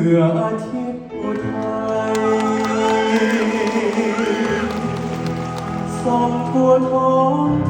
อื้ออาทิตย์อุทยส่องทั่วท้อง